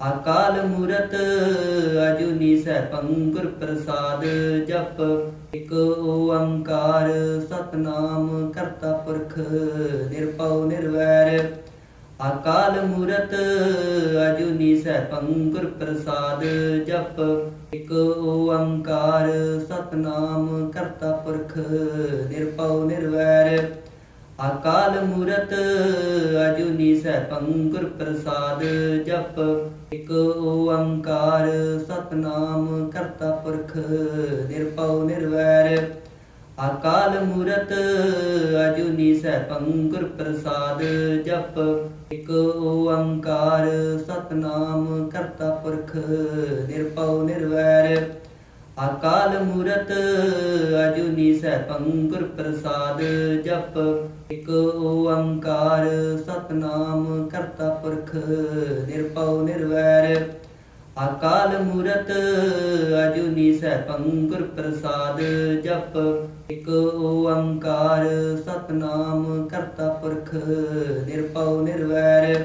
ਅਕਾਲ ਮੂਰਤ ਅਜੂਨੀ ਸੈਭੰ ਗੁਰ ਪ੍ਰਸਾਦ ਜਪ। ਇਕ ਓੰਕਾਰ ਸਤਨਾਮ ਕਰਤਾ ਪੁਰਖ ਨਿਰਭਉ ਨਿਰਵੈਰ। ਅਕਾਲ ਮੂਰਤ ਅਜੂਨੀ ਸੈਭੰ ਗੁਰ ਪ੍ਰਸਾਦ ਜਪ। ਇਕ ਓੰਕਾਰ ਸਤਨਾਮ ਕਰਤਾ ਪੁਰਖ ਨਿਰਭਉ ਨਿਰਵੈਰ। ਅਕਾਲ ਮੂਰਤ ਅਜੂਨੀ ਸੈਭੰ ਗੁਰ ਪ੍ਰਸਾਦ ਜਪ। ਇਕ ਓੰਕਾਰ ਸਤਨਾਮ ਕਰਤਾ ਪੁਰਖ ਨਿਰਭਉ ਨਿਰਵੈਰ। ਅਕਾਲ ਮੂਰਤ ਅਜੂਨੀ ਸੈਭੰ ਗੁਰ ਪ੍ਰਸਾਦ ਜਪ। ਇਕ ਓੰਕਾਰ ਸਤਨਾਮ ਕਰਤਾ ਪੁਰਖ ਨਿਰਭਉ ਨਿਰਵੈਰ। ਅਕਾਲ ਮੂਰਤ ਅਜੂਨੀ ਸੈਭੰ ਗੁਰ ਪ੍ਰਸਾਦ ਜਪ। ਇਕ ਓੰਕਾਰ ਸਤਨਾਮ ਕਰਤਾ ਪੁਰਖ ਨਿਰਭਉ ਨਿਰਵੈਰ। ਅਕਾਲ ਮੂਰਤ ਅਜੂਨੀ ਸੈਭੰ ਗੁਰ ਪ੍ਰਸਾਦ ਜਪ। ਇਕ ਓੰਕਾਰ ਸਤਨਾਮ ਕਰਤਾ ਪੁਰਖ ਨਿਰਭਉ ਨਿਰਵੈਰ।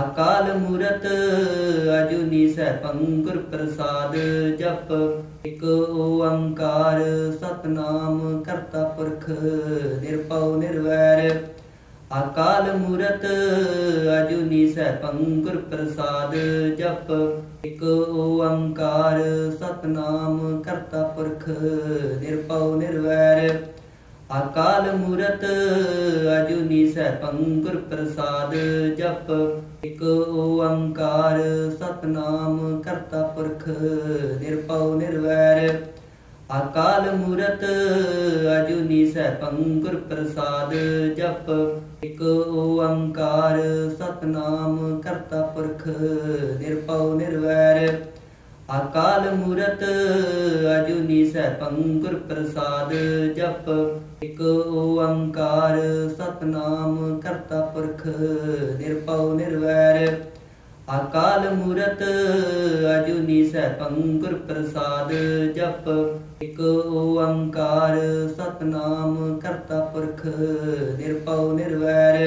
ਅਕਾਲ ਮੂਰਤ, ਅਜੂਨੀ ਸੈਭੰ ਗੁਰ ਪ੍ਰਸਾਦ ਜਪ। ਇਕ ਓੰਕਾਰ ਸਤਨਾਮ ਕਰਤਾ ਪੁਰਖ, ਨਿਰਭਉ ਨਿਰਵੈਰ। ਅਕਾਲ ਮੂਰਤ, ਅਜੂਨੀ ਸੈਭੰ ਗੁਰ ਪ੍ਰਸਾਦ ਜਪ। ਇਕ ਓੰਕਾਰ ਸਤਨਾਮ ਕਰਤਾ ਪੁਰਖ, ਨਿਰਭਉ ਨਿਰਵੈਰ। ਅਕਾਲ ਮੂਰਤ ਅਜੂਨੀ ਸੈਭੰ ਗੁਰ ਪ੍ਰਸਾਦ ਜਪ। ਇਕ ਓੰਕਾਰ ਸਤਨਾਮ ਕਰਤਾ ਪੁਰਖ ਨਿਰਭਉ ਨਿਰਵੈਰ। ਅਕਾਲ ਮੂਰਤ ਅਜੂਨੀ ਸੈਭੰ ਗੁਰ ਪ੍ਰਸਾਦ ਜਪ। ਇਕ ਓੰਕਾਰ ਸਤਨਾਮ ਕਰਤਾ ਪੁਰਖ ਨਿਰਭਉ ਨਿਰਵੈਰ। ਅਕਾਲ ਮੂਰਤ ਅਜੂਨੀ ਸੈਭੰ ਗੁਰ ਪ੍ਰਸਾਦ ਜਪ। ਇਕ ਓੰਕਾਰ ਸਤਨਾਮ ਕਰਤਾ ਪੁਰਖ ਨਿਰਭਉ ਨਿਰਵੈਰ। ਅਕਾਲ ਮੂਰਤ ਅਜੂਨੀ ਸੈਭੰ ਗੁਰ ਪ੍ਰਸਾਦ ਜਪ। ਇਕ ਓੰਕਾਰ ਸਤਨਾਮ ਕਰਤਾ ਪੁਰਖ ਨਿਰਭਉ ਨਿਰਵੈਰ।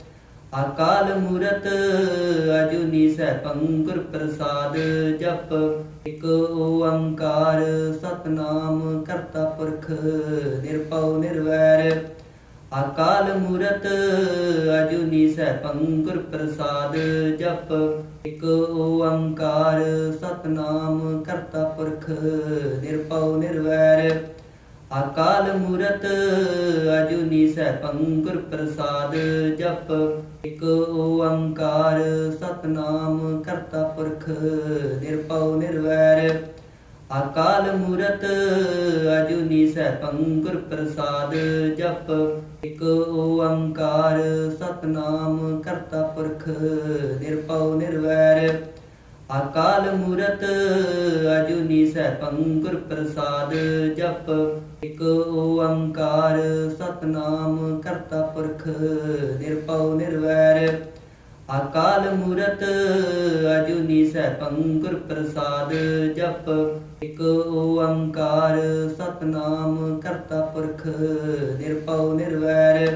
ਅਕਾਲ ਮੂਰਤ ਅਜੂਨੀ ਸੈਭੰ ਗੁਰ ਪ੍ਰਸਾਦ ਜਪ। ਇਕ ਓੰਕਾਰ ਸਤਨਾਮ ਕਰਤਾ ਪੁਰਖ ਨਿਰਭਉ ਨਿਰਵੈਰ। ਅਕਾਲ ਮੂਰਤ ਅਜੂਨੀ ਸੈਭੰ ਗੁਰ ਪ੍ਰਸਾਦ ਜਪ। ਇਕ ਓੰਕਾਰ ਸਤਨਾਮ ਕਰਤਾ ਪੁਰਖ ਨਿਰਭਉ ਨਿਰਵੈਰ। ਅਕਾਲ ਮੂਰਤ ਅਜੂਨੀ ਸੈਭੰ ਗੁਰ ਪ੍ਰਸਾਦ ਜਪ। ਇਕ ਓੰਕਾਰ ਸਤਨਾਮ ਕਰਤਾ ਪੁਰਖ ਨਿਰਭਉ ਨਿਰਵੈਰ। ਅਕਾਲ ਮੂਰਤ ਅਜੂਨੀ ਸੈਭੰ ਗੁਰ ਪ੍ਰਸਾਦ ਜਪ। ਇਕ ਓੰਕਾਰ ਸਤਨਾਮ ਕਰਤਾ ਪੁਰਖ ਨਿਰਭਉ ਨਿਰਵੈਰ। ਅਕਾਲ ਮੂਰਤ ਅਜੂਨੀ ਸੈਭੰ ਗੁਰ ਪ੍ਰਸਾਦ ਜਪ। ਇਕ ਓੰਕਾਰ ਸਤਨਾਮ ਕਰਤਾ ਪੁਰਖ ਨਿਰਭਉ ਨਿਰਵੈਰ। ਅਕਾਲ ਮੂਰਤ ਅਜੂਨੀ ਸੈਭੰ ਗੁਰ ਪ੍ਰਸਾਦ ਜਪ। ਇਕ ਓੰਕਾਰ ਸਤਨਾਮ ਕਰਤਾ ਪੁਰਖ ਨਿਰਭਉ ਨਿਰਵੈਰ।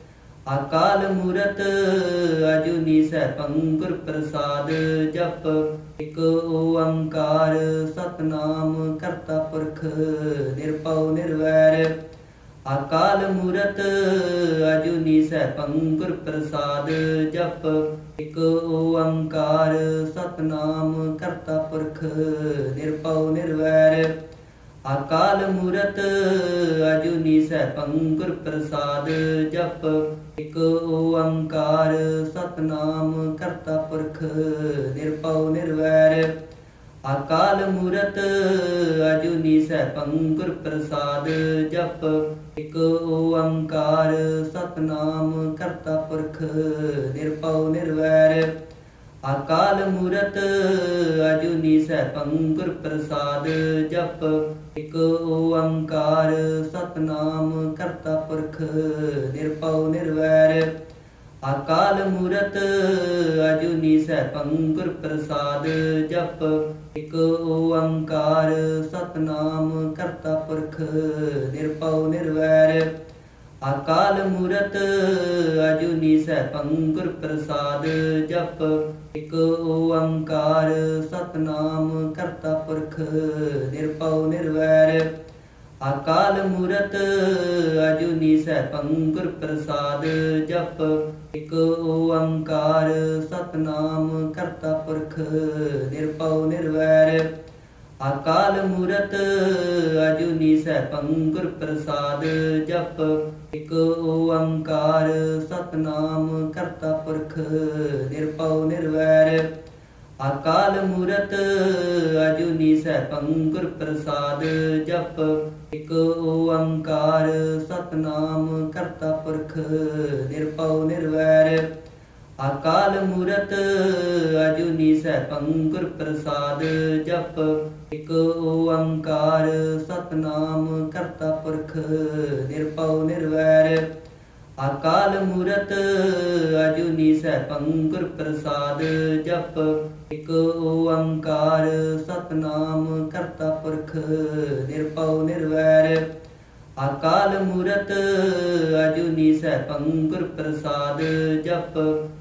ਅਕਾਲ ਮੂਰਤ, ਅਜੂਨੀ ਸੈਭੰ ਗੁਰ ਪ੍ਰਸਾਦ ਜਪ। ਇਕ ਓੰਕਾਰ ਸਤਨਾਮ ਕਰਤਾ ਪੁਰਖ, ਨਿਰਭਉ ਨਿਰਵੈਰ। ਅਕਾਲ ਮੂਰਤ, ਅਜੂਨੀ ਸੈਭੰ ਗੁਰ ਪ੍ਰਸਾਦ ਜਪ। ਇਕ ਓੰਕਾਰ ਸਤਨਾਮ ਕਰਤਾ ਪੁਰਖ, ਨਿਰਭਉ ਨਿਰਵੈਰ। ਅਕਾਲ ਮੂਰਤ ਅਜੂਨੀ ਸੈਭੰ ਗੁਰ ਪ੍ਰਸਾਦ ਜਪ। ਇਕ ਓੰਕਾਰ ਸਤਨਾਮ ਕਰਤਾ ਪੁਰਖ ਨਿਰਭਉ ਨਿਰਵੈਰ। ਅਕਾਲ ਮੂਰਤ ਅਜੂਨੀ ਸੈਭੰ ਗੁਰ ਪ੍ਰਸਾਦ ਜਪ। ਇਕ ਓੰਕਾਰ ਸਤਨਾਮ ਕਰਤਾ ਪੁਰਖ ਨਿਰਭਉ ਨਿਰਵੈਰ। ਅਕਾਲ ਮੂਰਤ ਅਜੂਨੀ ਸੈਭੰ ਗੁਰ ਪ੍ਰਸਾਦ ਜਪ, ਇਕ ਓੰਕਾਰ ਸਤਨਾਮ ਕਰਤਾ ਪੁਰਖ ਨਿਰਭਉ ਨਿਰਵੈਰ। ਅਕਾਲ ਮੂਰਤ ਅਜੂਨੀ ਸੈਭੰ ਗੁਰ ਪ੍ਰਸਾਦ ਜਪ, ਇਕ ਓੰਕਾਰ ਸਤਨਾਮ ਕਰਤਾ ਪੁਰਖ ਨਿਰਭਉ ਨਿਰਵੈਰ। ਅਕਾਲ ਮੂਰਤ ਅਜੂਨੀ ਸੈਭੰ ਗੁਰ ਪ੍ਰਸਾਦ, ਜਪ ਇਕ ਓੰਕਾਰ, ਸਤਨਾਮ ਕਰਤਾ ਪੁਰਖ, ਨਿਰਭਉ ਨਿਰਵੈਰ। ਅਕਾਲ ਮੂਰਤ ਅਜੂਨੀ ਸੈਭੰ ਗੁਰ ਪ੍ਰਸਾਦ, ਜਪ ਇਕ ਓੰਕਾਰ, ਸਤਨਾਮ ਕਰਤਾ ਪੁਰਖ, ਨਿਰਭਉ ਨਿਰਵੈਰ। ਅਕਾਲ ਮੂਰਤ ਅਜੂਨੀ ਸੈਭੰ ਗੁਰ ਪ੍ਰਸਾਦ ਜਪ। ਇਕ ਓੰਕਾਰ ਸਤਨਾਮ ਕਰਤਾ ਪੁਰਖ ਨਿਰਭਉ ਨਿਰਵੈਰ। ਅਕਾਲ ਮੂਰਤ ਅਜੂਨੀ ਸੈਭੰ ਗੁਰ ਪ੍ਰਸਾਦ ਜਪ। ਇਕ ਓੰਕਾਰ ਸਤਨਾਮ ਕਰਤਾ ਪੁਰਖ ਨਿਰਭਉ ਨਿਰਵੈਰ। ਅਕਾਲ ਮੂਰਤ ਅਜੂਨੀ ਸੈਭੰ ਗੁਰ ਪ੍ਰਸਾਦ ਜਪ। ਇਕ ਓੰਕਾਰ ਸਤਨਾਮ ਕਰਤਾ ਪੁਰਖ, ਨਿਰਭਉ ਨਿਰਵੈਰ। ਅਕਾਲ ਮੂਰਤ ਅਜੂਨੀ ਸੈਭੰ ਗੁਰ ਪ੍ਰਸਾਦ ਜਪ। ਇਕ ਓੰਕਾਰ ਸਤਨਾਮ ਕਰਤਾ ਪੁਰਖ, ਨਿਰਭਉ ਨਿਰਵੈਰ। ਅਕਾਲ ਮੂਰਤ ਅਜੂਨੀ ਸੈਭੰ ਗੁਰ ਪ੍ਰਸਾਦ ਜਪ।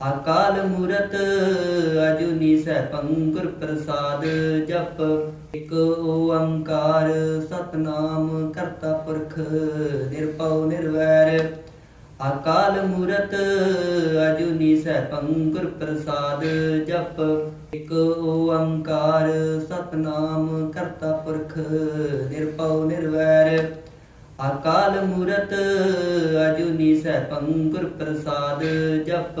ਅਕਾਲ ਮੂਰਤ ਅਜੂਨੀ ਸੈਭੰ ਗੁਰ ਪ੍ਰਸਾਦ ਜਪ। ਇਕ ਓੰਕਾਰ ਸਤਨਾਮ ਕਰਤਾ ਪੁਰਖ ਨਿਰਭਉ ਨਿਰਵੈਰ। ਅਕਾਲ ਮੂਰਤ ਅਜੂਨੀ ਸੈਭੰ ਗੁਰ ਪ੍ਰਸਾਦ ਜਪ। ਇਕ ਓੰਕਾਰ ਸਤਨਾਮ ਕਰਤਾ ਪੁਰਖ ਨਿਰਭਉ ਨਿਰਵੈਰ। ਅਕਾਲ ਮੂਰਤ ਅਜੂਨੀ ਸੈਭੰ ਗੁਰ ਪ੍ਰਸਾਦ ਜਪ।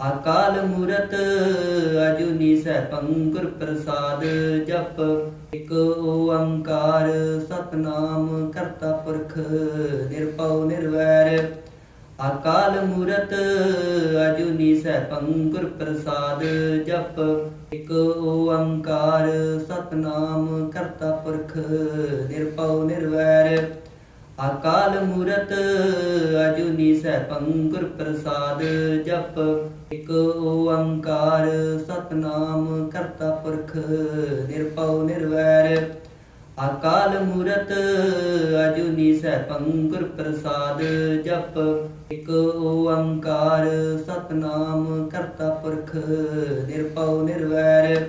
ਅਕਾਲ ਮੂਰਤ ਅਜੂਨੀ ਸੈਭੰ ਗੁਰ ਪ੍ਰਸਾਦ ਜਪ। ਇਕ ਓੰਕਾਰ ਸਤਨਾਮ ਕਰਤਾ ਪੁਰਖ ਨਿਰਭਉ ਨਿਰਵੈਰ। ਅਕਾਲ ਮੂਰਤ ਅਜੂਨੀ ਸੈਭੰ ਗੁਰ ਪ੍ਰਸਾਦ ਜਪ। ਇਕ ਓੰਕਾਰ ਸਤਨਾਮ ਕਰਤਾ ਪੁਰਖ ਨਿਰਭਉ ਨਿਰਵੈਰ। ਅਕਾਲ ਮੂਰਤ ਅਜੂਨੀ ਸੈਭੰ ਗੁਰ ਪ੍ਰਸਾਦ ਜਪ। ਇਕ ਓੰਕਾਰ ਸਤਨਾਮ ਕਰਤਾ ਪੁਰਖ ਨਿਰਭਉ ਨਿਰਵੈਰ। ਅਕਾਲ ਮੂਰਤ ਅਜੂਨੀ ਸੈਭੰ ਗੁਰ ਪ੍ਰਸਾਦ ਜਪ। ਇਕ ਓੰਕਾਰ ਸਤਨਾਮ ਕਰਤਾ ਪੁਰਖ ਨਿਰਭਉ ਨਿਰਵੈਰ।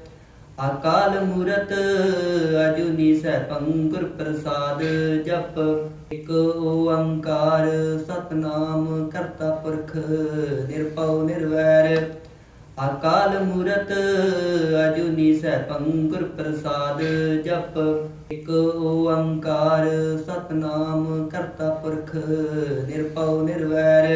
ਅਕਾਲ ਮੂਰਤ ਅਜੂਨੀ ਸੈਭੰ ਗੁਰ ਪ੍ਰਸਾਦ ਜਪ। ਇਕ ਓੰਕਾਰ ਸਤਨਾਮ ਕਰਤਾ ਪੁਰਖ ਨਿਰਭਉ ਨਿਰਵੈਰ। ਅਕਾਲ ਮੂਰਤ ਅਜੂਨੀ ਸੈਭੰ ਗੁਰ ਪ੍ਰਸਾਦ ਜਪ। ਇਕ ਓੰਕਾਰ ਸਤਨਾਮ ਕਰਤਾ ਪੁਰਖ ਨਿਰਭਉ ਨਿਰਵੈਰ।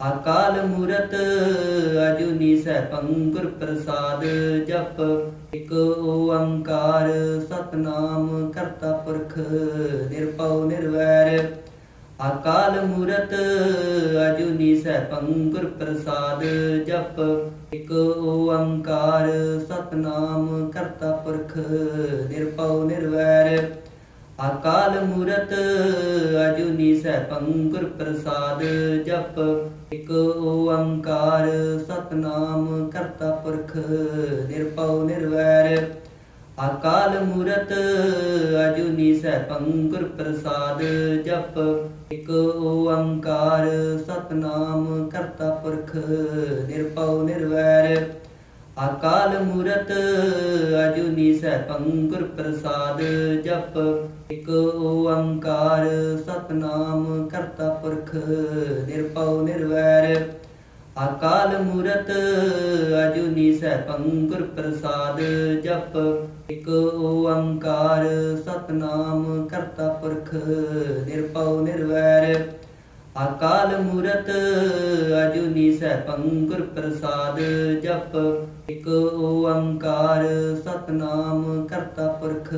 ਅਕਾਲ ਮੂਰਤ ਅਜੂਨੀ ਸੈਭੰ ਗੁਰ ਪ੍ਰਸਾਦ ਜਪ। ਇਕ ਓੰਕਾਰ ਸਤਨਾਮ ਕਰਤਾ ਪੁਰਖ ਨਿਰਭਉ ਨਿਰਵੈਰ। ਅਕਾਲ ਮੂਰਤ ਅਜੂਨੀ ਸੈਭੰ ਗੁਰ ਪ੍ਰਸਾਦ ਜਪ। ਇਕ ਓੰਕਾਰ ਸਤਨਾਮ ਕਰਤਾ ਪੁਰਖ ਨਿਰਭਉ ਨਿਰਵੈਰ। ਅਕਾਲ ਮੂਰਤ ਅਜੂਨੀ ਸੈਭੰ ਗੁਰ ਪ੍ਰਸਾਦ ਜਪ, ਇਕ ਓੰਕਾਰ ਸਤਨਾਮ ਕਰਤਾ ਪੁਰਖ ਨਿਰਭਉ ਨਿਰਵੈਰ। ਅਕਾਲ ਮੂਰਤ ਅਜੂਨੀ ਸੈਭੰ ਗੁਰ ਪ੍ਰਸਾਦ ਜਪ, ਇਕ ਓੰਕਾਰ ਸਤਨਾਮ ਕਰਤਾ ਪੁਰਖ ਨਿਰਭਉ ਨਿਰਵੈਰ। ਅਕਾਲ ਮੂਰਤ ਅਜੂਨੀ ਸੈਭੰ ਗੁਰ ਪ੍ਰਸਾਦ ਜਪ। ਇਕ ਓੰਕਾਰ ਸਤਨਾਮ ਕਰਤਾ ਪੁਰਖ ਨਿਰਭਉ ਨਿਰਵੈਰ। ਅਕਾਲ ਮੂਰਤ ਅਜੂਨੀ ਸੈਭੰ ਗੁਰ ਪ੍ਰਸਾਦ ਜਪ। ਇਕ ਓੰਕਾਰ ਸਤਨਾਮ ਕਰਤਾ ਪੁਰਖ ਨਿਰਭਉ ਨਿਰਵੈਰ। ਅਕਾਲ ਮੂਰਤ ਅਜੂਨੀ ਸੈਭੰ ਗੁਰ ਪ੍ਰਸਾਦ ਜਪ, ਇਕ ਓੰਕਾਰ ਸਤਨਾਮ ਕਰਤਾ ਪੁਰਖ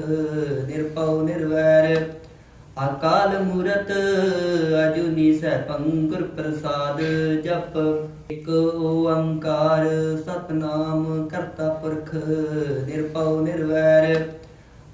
ਨਿਰਭਉ ਨਿਰਵੈਰ। ਅਕਾਲ ਮੂਰਤ ਅਜੂਨੀ ਸੈਭੰ ਗੁਰ ਪ੍ਰਸਾਦ ਜਪ, ਇਕ ਓੰਕਾਰ ਸਤਨਾਮ ਕਰਤਾ ਪੁਰਖ ਨਿਰਭਉ ਨਿਰਵੈਰ।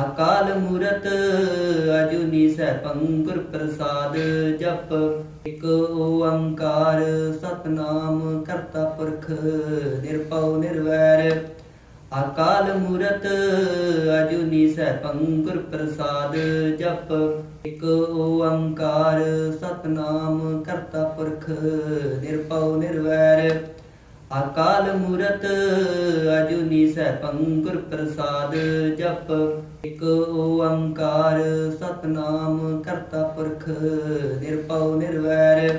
ਅਕਾਲ ਮੂਰਤ, ਅਜੂਨੀ ਸੈਭੰ ਗੁਰ ਪ੍ਰਸਾਦ ਜਪ। ਇਕ ਓੰਕਾਰ ਸਤਨਾਮ ਕਰਤਾ ਪੁਰਖ, ਨਿਰਭਉ ਨਿਰਵੈਰ। ਅਕਾਲ ਮੂਰਤ, ਅਜੂਨੀ ਸੈਭੰ ਗੁਰ ਪ੍ਰਸਾਦ ਜਪ। ਇਕ ਓੰਕਾਰ ਸਤਨਾਮ ਕਰਤਾ ਪੁਰਖ, ਨਿਰਭਉ ਨਿਰਵੈਰ। ਅਕਾਲ ਮੂਰਤ ਅਜੂਨੀ ਸੈਭੰ ਗੁਰ ਪ੍ਰਸਾਦ ਜਪ। ਇਕ ਓੰਕਾਰ ਸਤਨਾਮ ਕਰਤਾ ਪੁਰਖ ਨਿਰਭਉ ਨਿਰਵੈਰ।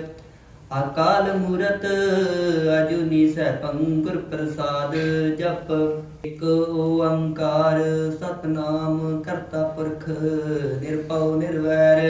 ਅਕਾਲ ਮੂਰਤ ਅਜੂਨੀ ਸੈਭੰ ਗੁਰ ਪ੍ਰਸਾਦ ਜਪ। ਇਕ ਓੰਕਾਰ ਸਤਨਾਮ ਕਰਤਾ ਪੁਰਖ ਨਿਰਭਉ ਨਿਰਵੈਰ।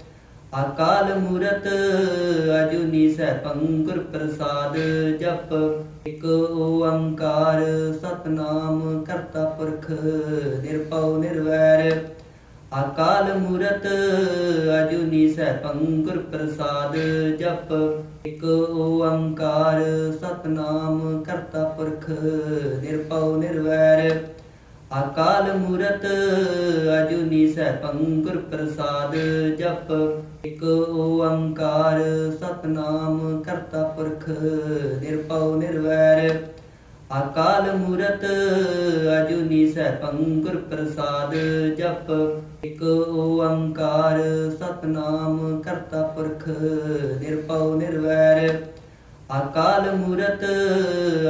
ਅਕਾਲ ਮੂਰਤ ਅਜੂਨੀ ਸੈਭੰ ਗੁਰ ਪ੍ਰਸਾਦ ਜਪ, ਇਕ ਓੰਕਾਰ ਸਤਨਾਮ ਕਰਤਾ ਪੁਰਖ ਨਿਰਭਉ ਨਿਰਵੈਰ। ਅਕਾਲ ਮੂਰਤ ਅਜੂਨੀ ਸੈਭੰ ਗੁਰ ਪ੍ਰਸਾਦ ਜਪ, ਇਕ ਓੰਕਾਰ ਸਤਨਾਮ ਕਰਤਾ ਪੁਰਖ ਨਿਰਭਉ ਨਿਰਵੈਰ। ਅਕਾਲ ਮੂਰਤ ਅਜੂਨੀ ਸੈਭੰ ਗੁਰ ਪ੍ਰਸਾਦ ਜਪ। ਇਕ ਓੰਕਾਰ ਸਤਨਾਮ ਕਰਤਾ ਪੁਰਖ ਨਿਰਭਉ ਨਿਰਵੈਰ। ਅਕਾਲ ਮੂਰਤ ਅਜੂਨੀ ਸੈਭੰ ਗੁਰ ਪ੍ਰਸਾਦ ਜਪ। ਇਕ ਓੰਕਾਰ ਸਤਨਾਮ ਕਰਤਾ ਪੁਰਖ ਨਿਰਭਉ ਨਿਰਵੈਰ। ਅਕਾਲ ਮੂਰਤ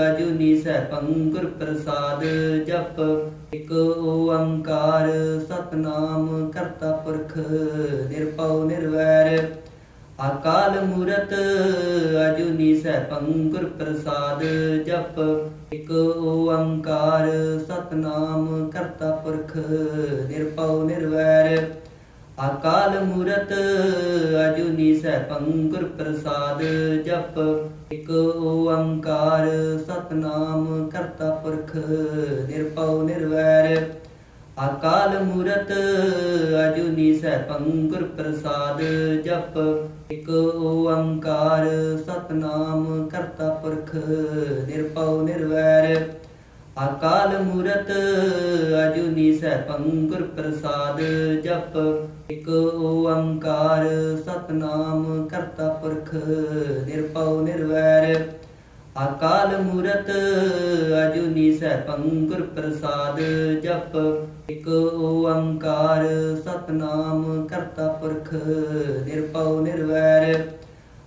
ਅਜੂਨੀ ਸੈਭੰ ਗੁਰ ਪ੍ਰਸਾਦ ਜਪ। ਇਕ ਓੰਕਾਰ ਸਤਨਾਮ ਕਰਤਾ ਪੁਰਖ ਨਿਰਭਉ ਨਿਰਵੈਰ। ਅਕਾਲ ਮੂਰਤ ਅਜੂਨੀ ਸੈਭੰ ਗੁਰ ਪ੍ਰਸਾਦ ਜਪ। ਇਕ ਓੰਕਾਰ ਸਤਨਾਮ ਕਰਤਾ ਪੁਰਖ ਨਿਰਭਉ ਨਿਰਵੈਰ। ਅਕਾਲ ਮੂਰਤ, ਅਜੂਨੀ ਸੈਭੰ ਗੁਰ ਪ੍ਰਸਾਦ ਜਪ। ਇਕ ਓੰਕਾਰ ਸਤਨਾਮ ਕਰਤਾ ਪੁਰਖ, ਨਿਰਭਉ ਨਿਰਵੈਰ। ਅਕਾਲ ਮੂਰਤ, ਅਜੂਨੀ ਸੈਭੰ ਗੁਰ ਪ੍ਰਸਾਦ ਜਪ। ਇਕ ਓੰਕਾਰ ਸਤਨਾਮ ਕਰਤਾ ਪੁਰਖ, ਨਿਰਭਉ ਨਿਰਵੈਰ। ਅਕਾਲ ਮੂਰਤ, ਅਜੂਨੀ ਸੈਭੰ ਗੁਰ ਪ੍ਰਸਾਦ ਜਪ। ਇਕ ਓੰਕਾਰ ਸਤਨਾਮ ਕਰਤਾ ਪੁਰਖ, ਨਿਰਭਉ ਨਿਰਵੈਰ। ਅਕਾਲ ਮੂਰਤ, ਅਜੂਨੀ ਸੈਭੰ ਗੁਰ ਪ੍ਰਸਾਦ ਜਪ। ਇਕ ਓੰਕਾਰ ਸਤਨਾਮ ਕਰਤਾ ਪੁਰਖ, ਨਿਰਭਉ ਨਿਰਵੈਰ।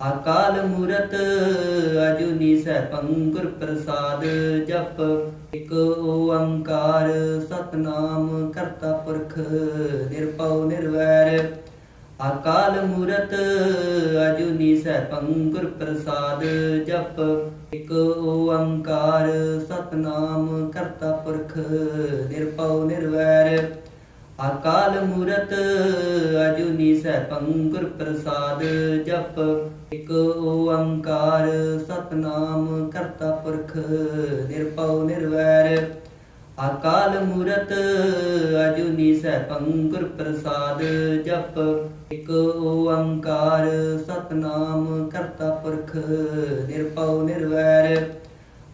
ਅਕਾਲ ਮੂਰਤ ਅਜੂਨੀ ਸੈਭੰ ਗੁਰ ਪ੍ਰਸਾਦ ਜਪ। ਇਕ ਓੰਕਾਰ ਸਤਨਾਮ ਕਰਤਾ ਪੁਰਖ ਨਿਰਭਉ ਨਿਰਵੈਰ। ਅਕਾਲ ਮੂਰਤ ਅਜੂਨੀ ਸੈਭੰ ਗੁਰ ਪ੍ਰਸਾਦ ਜਪ। ਇਕ ਓੰਕਾਰ ਸਤਨਾਮ ਕਰਤਾ ਪੁਰਖ ਨਿਰਭਉ ਨਿਰਵੈਰ। ਅਕਾਲ ਮੂਰਤ ਅਜੂਨੀ ਸੈਭੰ ਗੁਰ ਪ੍ਰਸਾਦ ਜਪ, ਇਕ ਓੰਕਾਰ ਸਤਨਾਮ ਕਰਤਾ ਪੁਰਖ ਨਿਰਭਉ ਨਿਰਵੈਰ। ਅਕਾਲ ਮੂਰਤ ਅਜੂਨੀ ਸੈਭੰ ਗੁਰ ਪ੍ਰਸਾਦ ਜਪ, ਇਕ ਓੰਕਾਰ ਸਤਨਾਮ ਕਰਤਾ ਪੁਰਖ ਨਿਰਭਉ ਨਿਰਵੈਰ।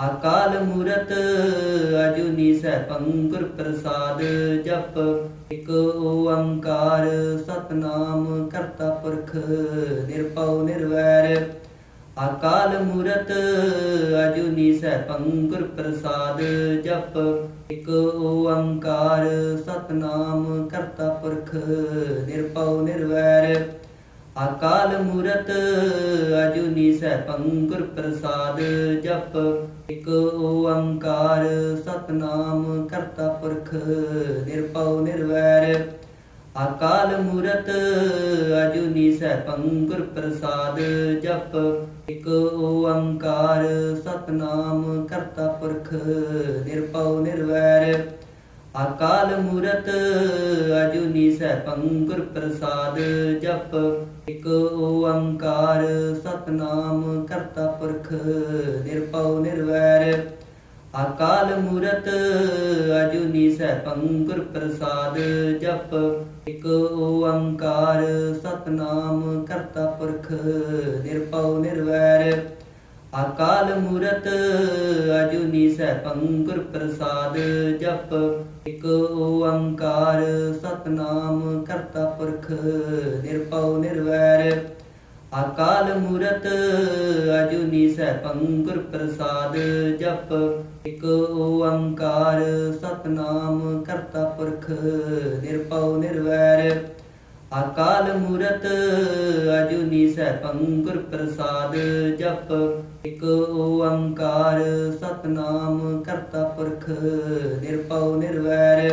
ਅਕਾਲ ਮੂਰਤ ਅਜੂਨੀ ਸੈਭੰ ਗੁਰ ਪ੍ਰਸਾਦ ਜਪ। ਇਕ ਓੰਕਾਰ ਸਤਨਾਮ ਕਰਤਾ ਪੁਰਖ ਨਿਰਭਉ ਨਿਰਵੈਰ। ਅਕਾਲ ਮੂਰਤ ਅਜੂਨੀ ਸੈਭੰ ਗੁਰ ਪ੍ਰਸਾਦ ਜਪ। ਇਕ ਓੰਕਾਰ ਸਤਨਾਮ ਕਰਤਾ ਪੁਰਖ ਨਿਰਭਉ ਨਿਰਵੈਰ। ਅਕਾਲ ਮੂਰਤ ਅਜੂਨੀ ਸੈਭੰ ਗੁਰ ਪ੍ਰਸਾਦ ਜਪ। ਇਕ ਓੰਕਾਰ ਸਤਨਾਮ ਕਰਤਾ ਪੁਰਖ ਨਿਰਭਉ ਨਿਰਵੈਰ। ਅਕਾਲ ਮੂਰਤ ਅਜੂਨੀ ਸੈਭੰ ਗੁਰ ਪ੍ਰਸਾਦ ਜਪ। ਇਕ ਓੰਕਾਰ ਸਤਨਾਮ ਕਰਤਾ ਪੁਰਖ ਨਿਰਭਉ ਨਿਰਵੈਰ। ਅਕਾਲ ਮੂਰਤ ਅਜੂਨੀ ਸੈਭੰ ਗੁਰ ਪ੍ਰਸਾਦ ਜਪ। ਇਕ ਓੰਕਾਰ ਸਤਨਾਮ ਕਰਤਾ ਪੁਰਖ ਨਿਰਭਉ ਨਿਰਵੈਰ। ਅਕਾਲ ਮੂਰਤ ਅਜੂਨੀ ਸੈਭੰ ਗੁਰ ਪ੍ਰਸਾਦ ਜਪ। ਇਕ ਓੰਕਾਰ ਸਤਨਾਮ ਕਰਤਾ ਪੁਰਖ ਨਿਰਭਉ ਨਿਰਵੈਰ। ਅਕਾਲ ਮੂਰਤ ਅਜੂਨੀ ਸੈਭੰ ਗੁਰ ਪ੍ਰਸਾਦ ਜਪ। ਇਕ ਓੰਕਾਰ ਸਤਨਾਮ ਕਰਤਾ ਪੁਰਖ ਨਿਰਭਉ ਨਿਰਵੈਰ। ਅਕਾਲ ਮੂਰਤ ਅਜੂਨੀ ਸੈਭੰ ਗੁਰ ਪ੍ਰਸਾਦ ਜਪ। ਇਕ ਓੰਕਾਰ ਸਤਨਾਮ ਕਰਤਾ ਪੁਰਖ ਨਿਰਭਉ ਨਿਰਵੈਰ। ਅਕਾਲ ਮੂਰਤ ਅਜੂਨੀ ਸੈਭੰ ਗੁਰ ਪ੍ਰਸਾਦ ਜਪ। ਇਕ ਓੰਕਾਰ ਸਤਨਾਮ ਕਰਤਾ ਪੁਰਖ ਨਿਰਭਉ ਨਿਰਵੈਰ।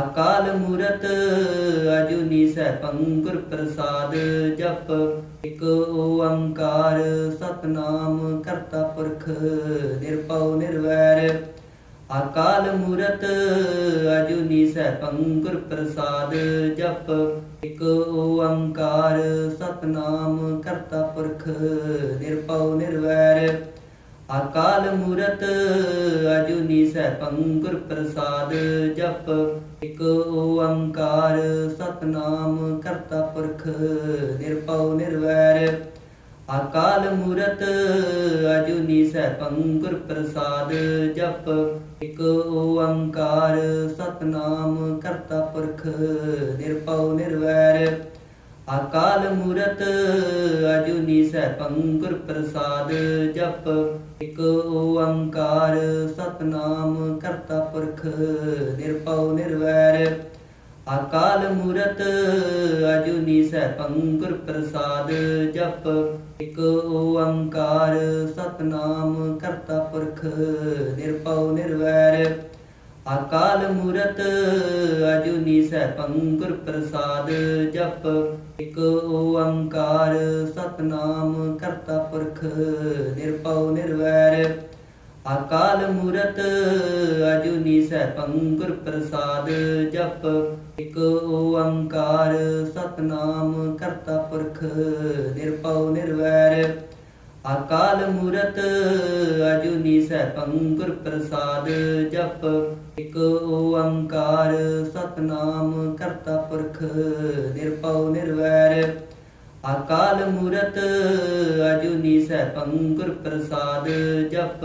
ਅਕਾਲ ਮੂਰਤ ਅਜੂਨੀ ਸੈਭੰ ਗੁਰ ਪ੍ਰਸਾਦ ਜਪ। ਇਕ ਓੰਕਾਰ ਸਤਨਾਮ ਕਰਤਾ ਪੁਰਖ ਨਿਰਭਉ ਨਿਰਵੈਰ। ਅਕਾਲ ਮੂਰਤ ਅਜੂਨੀ ਸੈਭੰ ਗੁਰ ਪ੍ਰਸਾਦ ਜਪ। ਇਕ ਓੰਕਾਰ ਸਤਨਾਮ ਕਰਤਾ ਪੁਰਖ ਨਿਰਭਉ ਨਿਰਵੈਰ। ਅਕਾਲ ਮੂਰਤ ਅਜੂਨੀ ਸੈਭੰ ਗੁਰ ਪ੍ਰਸਾਦ ਜਪ। ਇਕ ਓੰਕਾਰ ਸਤਨਾਮ ਕਰਤਾ ਪੁਰਖ ਨਿਰਭਉ ਨਿਰਵੈਰ। ਅਕਾਲ ਮੂਰਤ ਅਜੂਨੀ ਸੈਭੰ ਗੁਰ ਪ੍ਰਸਾਦ ਜਪ। ਇਕ ਓੰਕਾਰ ਸਤਨਾਮ ਕਰਤਾ ਪੁਰਖ ਨਿਰਭਉ ਨਿਰਵੈਰ। ਅਕਾਲ ਮੂਰਤ ਅਜੂਨੀ ਸੈਭੰ ਗੁਰ ਪ੍ਰਸਾਦ ਜਪ। ਇਕ ਓੰਕਾਰ ਸਤਨਾਮ ਕਰਤਾ ਪੁਰਖ ਨਿਰਭਉ ਨਿਰਵੈਰ। ਅਕਾਲ ਮੂਰਤ, ਅਜੂਨੀ ਸੈਭੰ ਗੁਰ ਪ੍ਰਸਾਦ ਜਪ। ਇਕ ਓੰਕਾਰ ਸਤਨਾਮ ਕਰਤਾ ਪੁਰਖ, ਨਿਰਭਉ ਨਿਰਵੈਰ। ਅਕਾਲ ਮੂਰਤ, ਅਜੂਨੀ ਸੈਭੰ ਗੁਰ ਪ੍ਰਸਾਦ ਜਪ। ਇਕ ਓੰਕਾਰ ਸਤਨਾਮ ਕਰਤਾ ਪੁਰਖ, ਨਿਰਭਉ ਨਿਰਵੈਰ। ਅਕਾਲ ਮੂਰਤ ਅਜੂਨੀ ਸੈਭੰ ਗੁਰ ਪ੍ਰਸਾਦ ਜਪ। ਇਕ ਓੰਕਾਰ ਸਤਨਾਮ ਕਰਤਾ ਪੁਰਖ ਨਿਰਭਉ ਨਿਰਵੈਰ। ਅਕਾਲ ਮੂਰਤ ਅਜੂਨੀ ਸੈਭੰ ਗੁਰ ਪ੍ਰਸਾਦ ਜਪ। ਇਕ ਓੰਕਾਰ ਸਤਨਾਮ ਕਰਤਾ ਪੁਰਖ ਨਿਰਭਉ ਨਿਰਵੈਰ। ਅਕਾਲ ਮੂਰਤ ਅਜੂਨੀ ਸੈਭੰ ਗੁਰ ਪ੍ਰਸਾਦ ਜਪ।